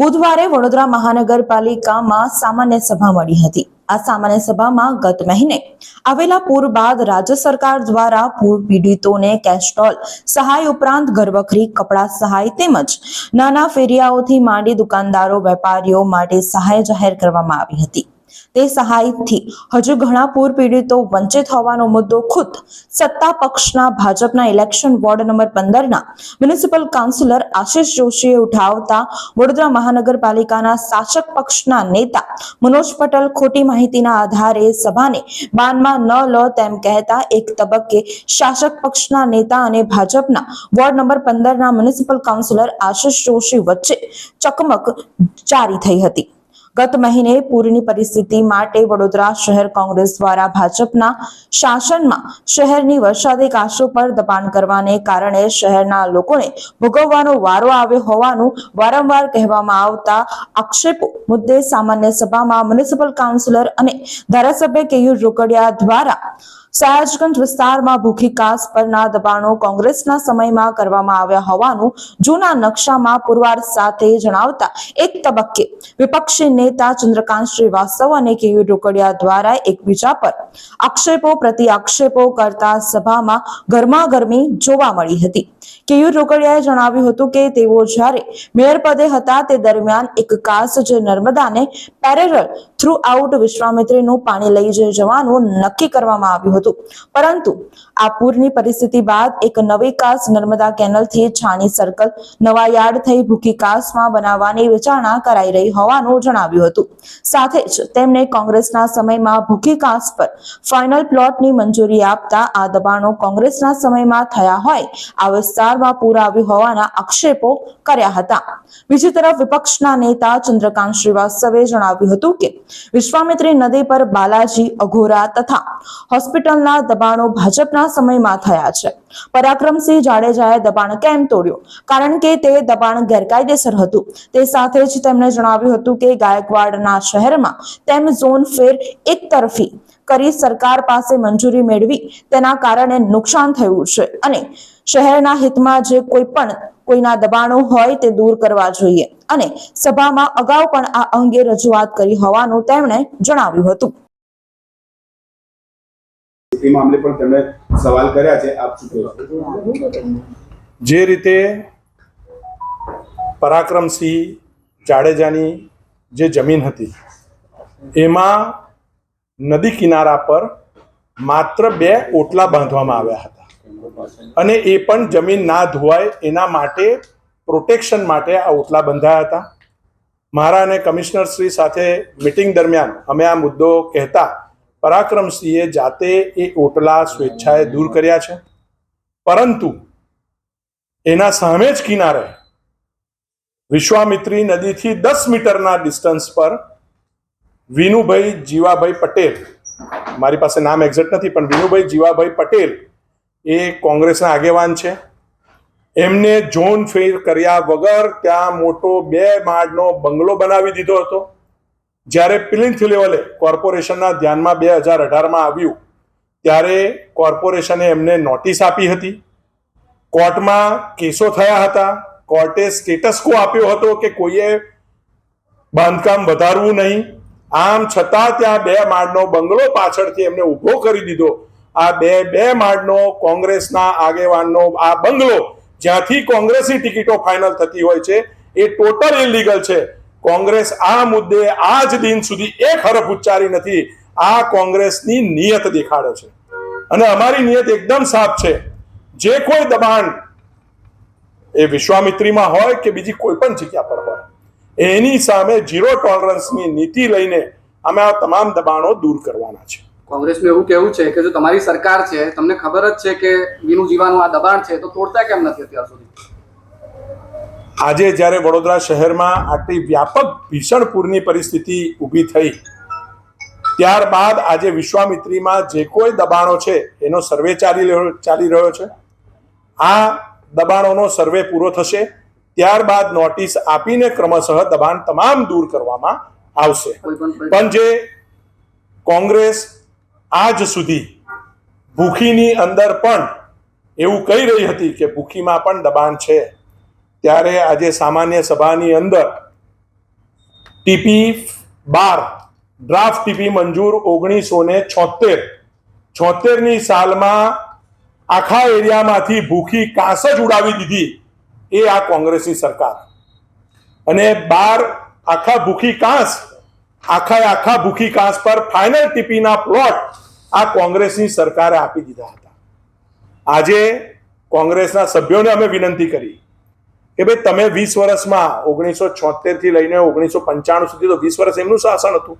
બુધવારે વડોદરા મહાનગરપાલિકામાં સામાન્ય સભા મળી હતી. આ સામાન્ય સભામાં ગત મહિને આવેલા પૂર બાદ રાજ્ય સરકાર દ્વારા પૂર પીડિતોને કેસ્ટ્રોલ સહાય ઉપરાંત ઘરવખરી, કપડા સહાય તેમજ નાના ફેરિયાઓથી માંડી દુકાનદારો, વેપારીઓ માટે સહાય જાહેર કરવામાં આવી હતી. તે સહાયથી હજુ ઘણા પૂર પીડિતો વંચિત હોવાનો મુદ્દો ખુદ સત્તા પક્ષના ભાજપના ઇલેક્શન વોર્ડ નંબર પંદરના મ્યુનિસિપલ કાઉન્સિલર આશિષ જોશીએ ઉઠાવતા વડોદરા મહાનગરપાલિકાના શાસક પક્ષના નેતા મનોજ પટેલ ખોટી માહિતીના આધારે સભાને બાનમાં ન લો તેમ કહેતા એક તબક્કે શાસક પક્ષના નેતા અને ભાજપના વોર્ડ નંબર પંદરના મ્યુનિસિપલ કાઉન્સિલર આશિષ જોશી વચ્ચે ચકમક જારી થઈ હતી. ગત મહિને પૂરની પરિસ્થિતિ માટે વડોદરા શહેર કોંગ્રેસ દ્વારા ભાજપના શાસનમાં શહેરની વરસાદી કાશો પર દબાણ કરવાને કારણે શહેરના લોકોને ભોગવવાનો વારો આવ્યો હોવાનું વારંવાર કહેવામાં આવતા આક્ષેપો મુદ્દે સામાન્ય સભામાં મ્યુનિસિપલ કાઉન્સિલર અને ધારાસભ્ય કેયુર રોકડિયા દ્વારા સયાજગંજ વિસ્તારમાં ભૂખી કાસ પરના દબાણો કોંગ્રેસના સમયમાં કરવામાં આવ્યા હોવાનું જૂના નકશામાં પુરવાર સાથે જણાવતા એક તબક્કે વિપક્ષી નેતા ચંદ્રકાંત શ્રીવાસ્તવ અને કેયુ રોકડિયા દ્વારા એકબીજા પર આક્ષેપો પ્રતિ આક્ષેપો કરતા સભામાં ગરમાગરમી જોવા મળી હતી. કેયુ રોકડિયાએ જણાવ્યું હતું કે તેઓ જ્યારે મેયર પદે હતા, તે દરમિયાન એક કાસ જે નર્મદાને પેરેરલ થ્રુ આઉટ વિશ્વામિત્રીનું પાણી લઈ જવાનું નક્કી કરવામાં આવ્યું હતું. પરંતુ આ પૂરની પરિસ્થિતિ બાદ એક નવી કાસ નર્મદા કેનલથી છાણી સર્કલ નવા યાર્ડ થઈ ભૂખી કાસમાં બનાવવાની વિચારણા કરાઈ રહી હોવાનું જણાવ્યું હતું. સાથે જ તેમણે કોંગ્રેસના સમયમાં ભૂખી કાસ પર ફાઇનલ પ્લોટની મંજૂરી આપતા આ દબાણો કોંગ્રેસના સમયમાં થયા હોય, આ વિસ્તારમાં પૂર આવ્યું હોવાના આક્ષેપો કર્યા હતા. બીજી તરફ વિપક્ષના નેતા ચંદ્રકાંત શ્રીવાસ્તવે જણાવ્યું હતું કે વિશ્વામિત્રી નદી પર બાલાજી, અઘોરા તથા હોસ્પિટલના દબાણો ભાજપના સમયમાં થયા છે. પરાક્રમસિંહ જાડેજાએ દબાણ કેમ તોડ્યું? કારણ કે તે દબાણ ગેરકાયદેસર હતું. તે સાથે જ તેમણે જણાવ્યું હતું કે ગાયકવાડના શહેરમાં તેમ ઝોન ફેર એક તરફી કરી સરકાર પાસે મંજૂરી મેળવી, તેના કારણે નુકસાન થયું છે અને શહેરના હિતમાં જે કોઈ પણ કોઈના દબાણો હોય તે દૂર કરવા જોઈએ. અને સભામાં અગાઉ પણ આ અંગે રજૂઆત કરી હોવાનું તેમણે જણાવ્યું હતું. મામલે પણ તેમણે સવાલ કર્યા છે. આપ શું કહો છો? જે રીતે પરાક્રમસિંહ જાડેજાની જે જમીન હતી એમાં નદી કિનારા પર માત્ર બે ઓટલા બાંધવામાં આવ્યા હતા. અને એ પણ જમીન ના ધોવાય એના માટે પ્રોટેક્શન માટે આ ઓટલા બંધાયા હતા. મારા અને કમિશનર શ્રી સાથે મિટિંગ દરમિયાન અમે આ મુદ્દો કહેતા પરાક્રમસિંહે જાતે એ ઓટલા સ્વેચ્છાએ દૂર કર્યા છે. પરંતુ એના સામે જ કિનારે વિશ્વામિત્રી નદીથી દસ મીટરના ડિસ્ટન્સ પર વિનુભાઈ જીવાભાઈ પટેલ, મારી પાસે નામ એક્ઝેક્ટ નથી, પણ વિનુભાઈ જીવાભાઈ પટેલ એ કોંગ્રેસના આગેવાન છે. એમને ઝોન ફેર કર્યા વગર ત્યાં મોટો બે માળનો બંગલો બનાવી દીધો હતો. જ્યારે પ્લિન્થ લેવલે કોર્પોરેશનના ધ્યાનમાં બે હજાર અઢારમાં આવ્યું, ત્યારે કોર્પોરેશને એમને નોટિસ આપી હતી. કોર્ટમાં કેસો થયા હતા. કોર્ટે સ્ટેટસ કો આપ્યો હતો કે કોઈએ બાંધકામ વધારવું નહીં. આમ છતાં ત્યાં બે માળનો બંગલો પાછળથી એમને ઊભો કરી દીધો. આ બે બે માળનો કોંગ્રેસના આગેવાનનો આ બંગલો જ્યાંથી કોંગ્રેસી ટિકિટો ફાઇનલ થતી હોય છે, એ ટોટલ ઇલીગલ છે. કોંગ્રેસ આ મુદ્દે આ જ દિન સુધી એક હરફ ઉચ્ચારી નથી, આ કોંગ્રેસની નિયત દેખાડે છે. અને અમારી નિયત એકદમ સાફ છે. જે કોઈ દબાણ એ વિશ્વામિત્રીમાં હોય કે બીજી કોઈ પણ જગ્યા પર હોય, એની સામે ઝીરો ટોલરન્સની નીતિ લઈને અમે આ તમામ દબાણો દૂર કરવાના છે. કોંગ્રેસનું એવું કહેવું છે કે જો તમારી સરકાર છે તમને ખબર જ છે કે વિનુ જીવાનું આ દબાણ છે તો તોડતા કેમ નથી અત્યાર સુધી? આજે જ્યારે વડોદરા શહેરમાં આટલી વ્યાપક ભીષણ પૂરની પરિસ્થિતિ ઊભી થઈ ત્યારબાદ આજે વિશ્વામિત્રીમાં જે કોઈ દબાણો છે એનો સર્વે ચાલી રહ્યો ચાલી રહ્યો છે. આ દબાણોનો સર્વે પૂરો થશે ત્યારબાદ નોટિસ આપીને ક્રમશઃ દબાણ તમામ દૂર કરવામાં આવશે. પણ જે કોંગ્રેસ આજ સુધી ભૂખીની અંદર પણ એવું કહી રહી હતી કે ભૂખીમાં પણ દબાણ છે. ત્યારે આજે સામાન્ય સભાની અંદર ટીપી બાર, ડ્રાફ્ટ ટીપી મંજૂર ઓગણીસો ને છોતેર છોતેરની સાલમાં આખા એરિયામાંથી ભૂખી કાંસ જ ઉડાવી દીધી એ આ કોંગ્રેસની સરકાર. અને બાર આખા ભૂખી કાંસ આખા આખા ભૂખી કાંસ પર ફાઇનલ ટીપીના પ્લોટ આ કોંગ્રેસની સરકારે આપી દીધા હતા. આજે કોંગ્રેસના સભ્યોને અમે વિનંતી કરી કે ભાઈ તમે વીસ વર્ષમાં ઓગણીસો છોતેરથી લઈને ઓગણીસો પંચાણું સુધી તો વીસ વર્ષ એમનું શાસન હતું.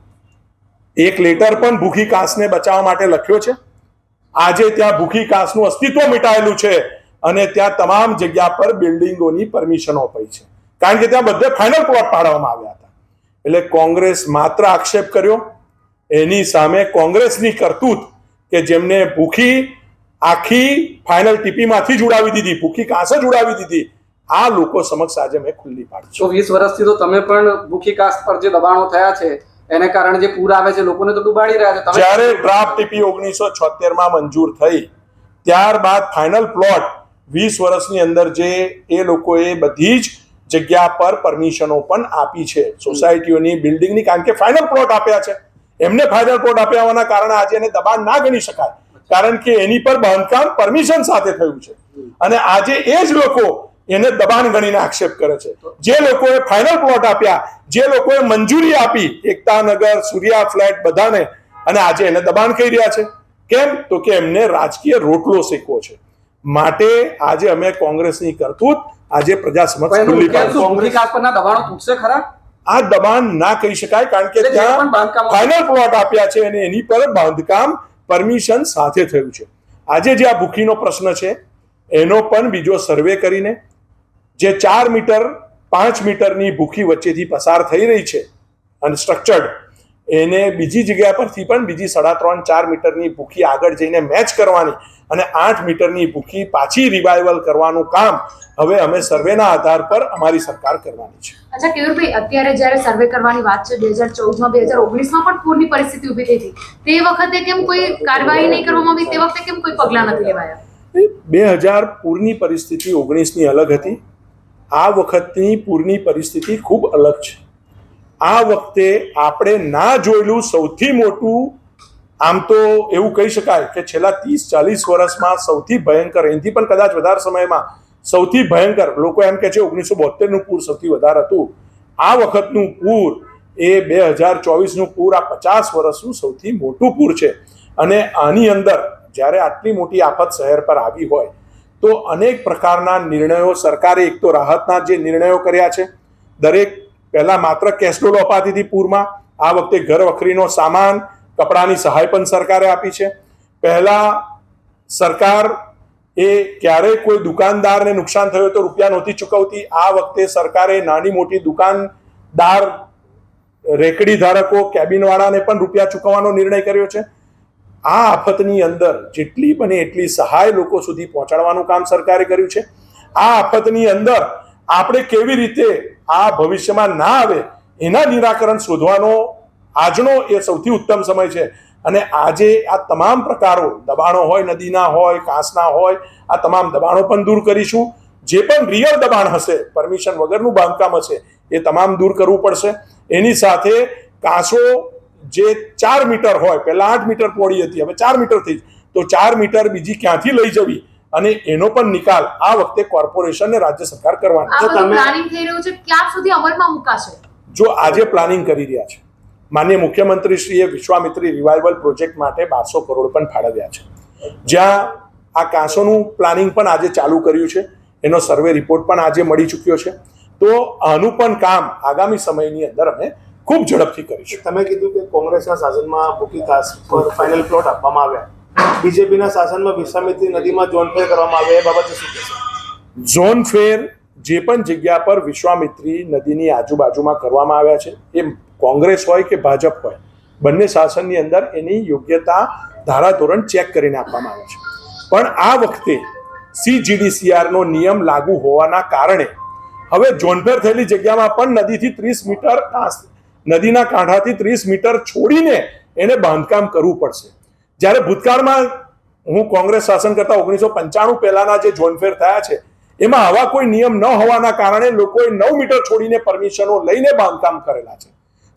એક લેટર પણ ભૂખી કાંસને બચાવવા માટે લખ્યો છે. આજે ત્યાં ભૂખી કાંસનું અસ્તિત્વ મિટાયેલું છે અને ત્યાં તમામ જગ્યા પર બિલ્ડિંગોની પરમિશનો અપાઈ છે. કારણ કે ત્યાં બધે ફાઇનલ પ્લોટ પાડવામાં આવ્યા એટલે કોંગ્રેસ માત્ર આક્ષેપ કર્યો એની સામે કોંગ્રેસની કરતૂત કે જેમને ભૂખી આખી ફાઇનલ ટીપીમાંથી જ ઉડાવી દીધી ભૂખી કાંસ જ ઉડાવી દીધી આ લોકો સમક્ષ આજે મેં ખુલ્લી પાડી તો વીસ વર્ષથી તો તમે પણ ભૂખી કાસ્ટ પર જે દબાણો થયા છે એને કારણે જે પૂર આવે છે લોકોને તો ડૂબાડી રહ્યા છે. જ્યારે ડ્રાફ્ટ ટીપી ઓગણીસો છોતેરમાં મંજૂર થઈ ત્યારબાદ ફાઇનલ પ્લોટ વીસ વર્ષની અંદર જે એ લોકોએ બધી જ જગ્યા પર પરમિશનો પણ આપી છે. સોસાયટીઓની બિલ્ડિંગની કારણ કે ફાઇનલ પ્લોટ આપ્યા છે. એમને ફાઇનલ પ્લોટ આપ્યા હોવાના કારણે આજે એને દબાણ ના ગણી શકાય. કારણ કે એની પર બાંધકામ પરમિશન સાથે થયું છે. અને આજે એ જ લોકો એને દબાણ ગણીને આક્ષેપ કરે છે. જે લોકોએ ફાઇનલ પ્લોટ આપ્યા, જે લોકોએ મંજૂરી આપી, એકતાનગર, સૂર્યા ફ્લેટ બધાને, અને આજે એને દબાણ કહી રહ્યા છે. કેમ? તો કે એમને રાજકીય રોટલો શેકવો છે. માટે આજે અમે કોંગ્રેસની કરતૂત આજે પ્રજા સમક્ષ ખુલ્લી દબાણો તૂટશે ખરા? આ દબાણ ના કહી શકાય કારણ કે ત્યાં ફાઇનલ પ્લોટ આપ્યા છે અને એની પર બાંધકામ પરમિશન સાથે થયું છે. આજે જે આ ભૂખીનો પ્રશ્ન છે એનો પણ બીજો સર્વે કરીને જે ચાર મીટર પાંચ મીટરની ભૂખી વચ્ચેથી પસાર થઈ રહી છે અને સ્ટ્રક્ચર્ડ એને બીજી જગ્યા પરથી પણ બીજી સાડા ત્રણ ચાર મીટરની ભૂખી આગળ જઈને મેચ કરવાની અને આઠ મીટરની ભૂખી પાછી રિવાઇવલ કરવાનું કામ હવે અમે સર્વેના આધાર પર અમારી સરકાર કરવાની છે. અચ્છા કેયુરભાઈ અત્યારે જ્યારે સર્વે કરવાની વાત છે બે હજાર ચૌદમાં બે હજાર ઓગણીસમાં પણ પૂરની પરિસ્થિતિ ઊભી થઈ હતી. તે વખતે કેમ કોઈ કાર્યવાહી નહીં કરવામાં આવી? તે વખતે કેમ કોઈ પગલાં નથી લેવાયા? બે હજાર પૂરની પરિસ્થિતિ ઓગણીસની અલગ હતી. આ વખતની પૂરની પરિસ્થિતિ ખૂબ અલગ છે. આ વખતે આપણે ના જોયેલું સૌથી મોટું, આમ તો એવું કહી શકાય કે છેલ્લા ત્રીસ, ચાલીસ વર્ષમાં સૌથી ભયંકર, એનાથી પણ કદાચ વધારે સમયમાં સૌથી ભયંકર, લોકો એમ કે છે ઓગણીસો બોતેરનું પૂર સૌથી વધારે હતું. આ વખતનું પૂર એ બે હજાર ચોવીસનું પૂર આ પચાસ વર્ષનું સૌથી મોટું પૂર છે. અને આની અંદર જ્યારે આટલી મોટી આફત શહેર પર આવી હોય, તો અનેક પ્રકારના નિર્ણયો સરકારે, એક તો રાહતના જે નિર્ણયો કર્યા છે, દરેક પહેલા માત્ર કેસ્ટોલ અપાતી હતી પૂરમાં. આ વખતે ઘર વખરીનો સામાન, કપડાની સહાય પણ સરકારે આપી છે. પહેલા સરકાર એ ક્યારેય કોઈ દુકાનદારને નુકસાન થયું તો રૂપિયા નહોતી ચૂકવતી. આ વખતે સરકારે નાની મોટી દુકાનદાર રેકડી ધારકો, કેબિનવાળાને પણ રૂપિયા ચૂકવવાનો નિર્ણય કર્યો છે. આ આફતની અંદર જેટલી બને એટલી સહાય લોકો સુધી પહોંચાડવાનું કામ સરકારે કર્યું છે. આ આફતની અંદર આપણે કેવી રીતે આ ભવિષ્યમાં ના આવે એના નિરાકરણ શોધવાનો આજનો એ સૌથી ઉત્તમ સમય છે. અને આજે આ તમામ પ્રકારો, દબાણો હોય, નદીના હોય, કાંસના હોય, આ તમામ દબાણો પણ દૂર કરીશું. જે પણ રિયલ દબાણ હશે પરમિશન વગરનું બાંધકામ હશે, એ તમામ દૂર કરવું પડશે. એની સાથે કાંસો જે ચાર મીટર હોય, પહેલા આઠ મીટર પોળી હતી, હવે ચાર મીટર થઈ તો ચાર મીટર બીજી ક્યાંથી લઈ જવી? અને એનો પણ નિકાલ આ વખતે કોર્પોરેશન ને રાજ્ય સરકાર કરવાની. છે. બધું પ્લાનિંગ થઈ રહ્યું છે ક્યાં સુધી અમલમાં મુકાશે? જો આજે પ્લાનિંગ કરી રહ્યા છે માન્ય મુખ્યમંત્રીશ્રીએ વિશ્વામિત્રી રિવાઇવલ પ્રોજેક્ટ માટે બારસો કરોડ પણ ફાળવ્યા છે. જ્યાં આ કાંસોનું પ્લાનિંગ પણ આજે ચાલુ કર્યું છે એનો સર્વે રિપોર્ટ પણ આજે મળી ચૂક્યો છે. તો આનું પણ કામ આગામી સમયની અંદર અમે ખૂબ ઝડપથી કરીશું. તમે કીધું કે કોંગ્રેસના શાસનમાં બુકી કાસ પર ફાઇનલ પ્લોટ આપવામાં આવ્યા. બીજેપીના શાસનમાં વિશ્વામિત્રી નદીમાં જોનફેર કરવામાં આવે એ બાબતે શું કહેશો? ઝોન ફેર જે પણ જગ્યા પર વિશ્વામિત્રી નદીની આજુબાજુમાં કરવામાં આવ્યા છે, એ કોંગ્રેસ હોય કે ભાજપ હોય, બંને શાસનની અંદર એની યોગ્યતા ધારાધોરણ ચેક કરીને આપવામાં આવે છે. પણ આ વખતે સીજીડીસીઆરનો નિયમ લાગુ હોવાના કારણે હવે ઝોનફેર થયેલી જગ્યામાં પણ નદીથી ત્રીસ મીટર નદીના કાંઠાથી ત્રીસ મીટર છોડીને એને બાંધકામ કરવું પડશે. જ્યારે ભૂતકાળમાં હું કોંગ્રેસ શાસન કરતા ઓગણીસો પંચાણું પહેલાના જે જોનફેર થયા છે, એમાં આવા કોઈ નિયમ ન હોવાના કારણે લોકોએ નવ મીટર છોડીને પરમિશનો લઈને બાંધકામ કરેલા છે.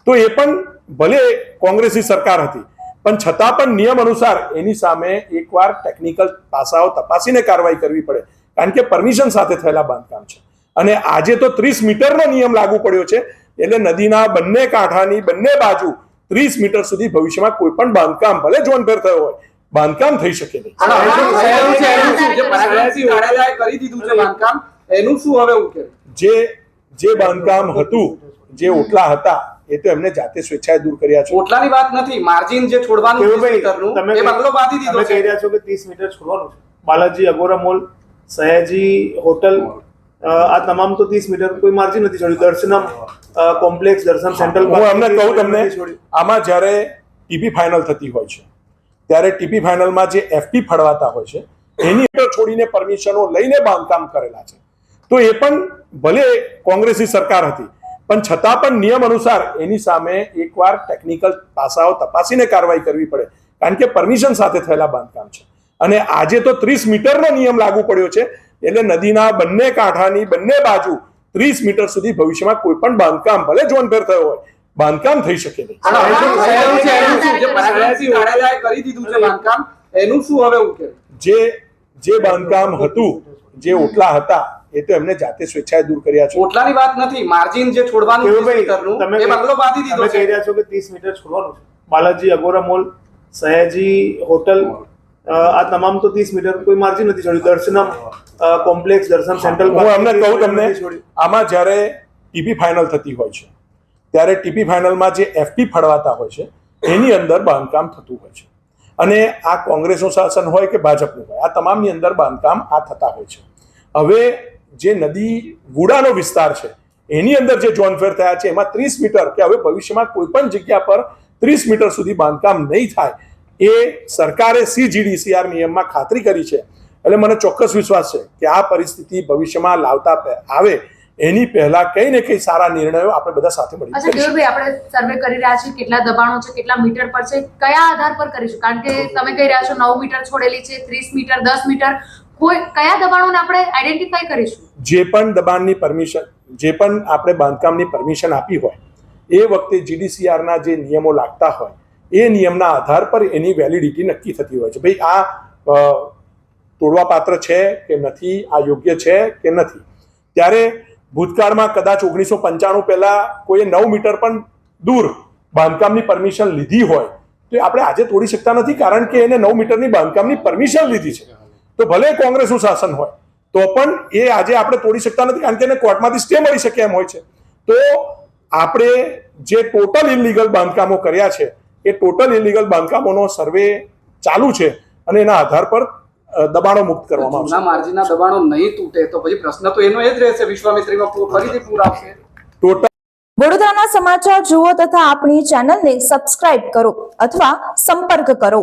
તો એ પણ ભલે કોંગ્રેસની સરકાર હતી, પણ છતાં પણ નિયમ અનુસાર એની સામે એકવાર ટેકનિકલ પાસાઓ તપાસીને કાર્યવાહી કરવી પડે, કારણ કે પરમિશન સાથે થયેલા બાંધકામ છે. અને આજે તો ત્રીસ મીટરનો નિયમ લાગુ પડ્યો છે, એટલે નદીના બંને કાંઠાની બંને બાજુ ત્રીસ મીટર સુધી ભવિષ્યમાં કોઈ પણ બાંધકામ ભલે જોનભેર થયો હોય બાંધકામ થઈ શકે નહીં. એનું શું? જે પરાક્રમસિંહ જાડેજાએ કરી દીધું છે બાંધકામ એનું શું હવે ઉકેલ? જે જે બાંધકામ હતું જે ઓટલા હતા એ તો એમને જાતે સ્વેચ્છાએ દૂર કર્યા છે. ઓટલાની વાત નથી માર્જિન જે છોડવાનું તમે એ બંગલો બાંધી દીધો કહી રહ્યા છો કે ત્રીસ મીટર છોડવાનું છે. Balaji Agora mall Sayaji hotel આ તમામ તો ત્રીસ મીટર કોઈ માર્જિન નથી છોડ્યું. દર્શનમ કોમ્પ્લેક્સ દર્શન સેન્ટ્રલ હું એમને કહું તમને આમાં જ્યારે ટીપી ફાઇનલ થતી હોય છે ત્યારે ટીપી ફાઇનલમાં જે એફપી ફળવાતા હોય છે એની અંદર છોડીને પરમિશનો લઈને બાંધકામ કરેલા છે. તો એ પણ ભલે કોંગ્રેસની સરકાર હતી પણ છતાં પણ નિયમ અનુસાર એની સામે એકવાર ટેકનિકલ પાસાઓ તપાસીને કાર્યવાહી કરવી પડે કારણ કે પરમિશન સાથે થયેલા બાંધકામ છે. અને આજે તો ત્રીસ મીટરનો નિયમ લાગુ પડ્યો છે એટલે નદીના બંને કાંઠાની બંને બાજુ ત્રીસ મીટર સુધી ભવિષ્યમાં કોઈ પણ બાંધકામ ભલે જોનભેર થયો હોય બાંધકામ થઈ શકે નહીં. એનું શું? જે કરી દીધું છે બાંધકામ. એનું શું હવે ઉકેલ? જે જે બાંધકામ હતું જે ઓટલા હતા એ તો એમને જાતે સ્વેચ્છાએ દૂર કર્યા છે. ઓટલાની વાત નથી માર્જિન જે છોડવાનું તમે એ બંગલો બાંધી દીધો છે. કહી રહ્યા છો કે ત્રીસ મીટર છોડવાનું છે. Balaji Agora mall Sayaji hotel આ તમામ તો ત્રીસ મીટર કોઈ માર્જિન નથી છોડ્યું. દર્શનમ કોમ્પ્લેક્સ દર્શન સેન્ટ્રલ હું એમને કહું તમને આમાં જ્યારે ટીપી ફાઇનલ થતી હોય છે ત્યારે ટીપી ફાઇનલમાં જે એફપી ફળવાતા હોય છે એની અંદર બાંધકામ થતું હોય છે. અને આ કોંગ્રેસનું શાસન હોય કે ભાજપનું હોય આ તમામની અંદર બાંધકામ આ થતા હોય છે. હવે જે નદી ગુડાનો વિસ્તાર છે એની અંદર જે જોનફેર થયા છે એમાં ત્રીસ મીટર કે હવે ભવિષ્યમાં કોઈ પણ જગ્યા પર ત્રીસ મીટર સુધી બાંધકામ નહીં થાય એ સરકારે સીજીડીસીઆર નિયમમાં ખાતરી કરી છે એટલે મને ચોક્કસ વિશ્વાસ છે કે આ પરિસ્થિતિ ભવિષ્યમાં લાવતા આવે એની પહેલા કઈ ને કઈ સારા નિર્ણયો આપણે બધા સાથે મળી અચ્છા દેવભાઈ આપણે સર્વે કરી રહ્યા છીએ કેટલા દબાણો છે કેટલા મીટર પર છે કયા આધાર પર કરીશું? કારણ કે તમે કહી રહ્યા છો નવ મીટર છોડેલી છે ત્રીસ મીટર દસ મીટર કોઈ કયા દબાણોને આપણે આઈડેન્ટિફાઈ કરીશું? જે પણ દબાણની પરમિશન જે પણ આપણે બાંધકામની પરમિશન આપી હોય એ વખતે જીડીસીઆરના જે નિયમો લાગતા હોય એ નિયમના આધાર પર એની વેલિડિટી નક્કી થતી હોય છે. ભાઈ આ તોડવા પાત્ર છે કે નથી? આ યોગ્ય છે કે નથી? ત્યારે ભૂતકાળમાં કદાચ ઓગણીસો પંચાણું પહેલા કોઈએ નવ મીટર પણ દૂર બાંધકામની પરમિશન લીધી હોય, તો આપણે આજે તોડી શકતા નથી કારણ કે એને નવ મીટરની બાંધકામની પરમિશન લીધી છે. તો ભલે કોંગ્રેસનું શાસન હોય, તો પણ એ આજે આપણે તોડી શકતા નથી કારણ કે એને કોર્ટમાંથી સ્ટે મળી શકે એમ હોય છે. તો આપણે જે ટોટલ ઇલીગલ બાંધકામો કર્યા છે, એ ટોટલ ઇલીગલ બાંધકામોનો સર્વે ચાલુ છે અને એના આધાર પર દબાણો મુક્ત કરવામાં આવશે. જૂના માર્જિનના દબાણો નહીં તૂટે તો પછી પ્રશ્ન તો એનો એ જ રહેશે વિશ્વામિત્રીમાં પૂર ફરીથી પૂર આવશે. ટોટલ વડોદરાના સમાચાર જુઓ તથા આપણી ચેનલને સબસ્ક્રાઇબ કરો અથવા સંપર્ક કરો.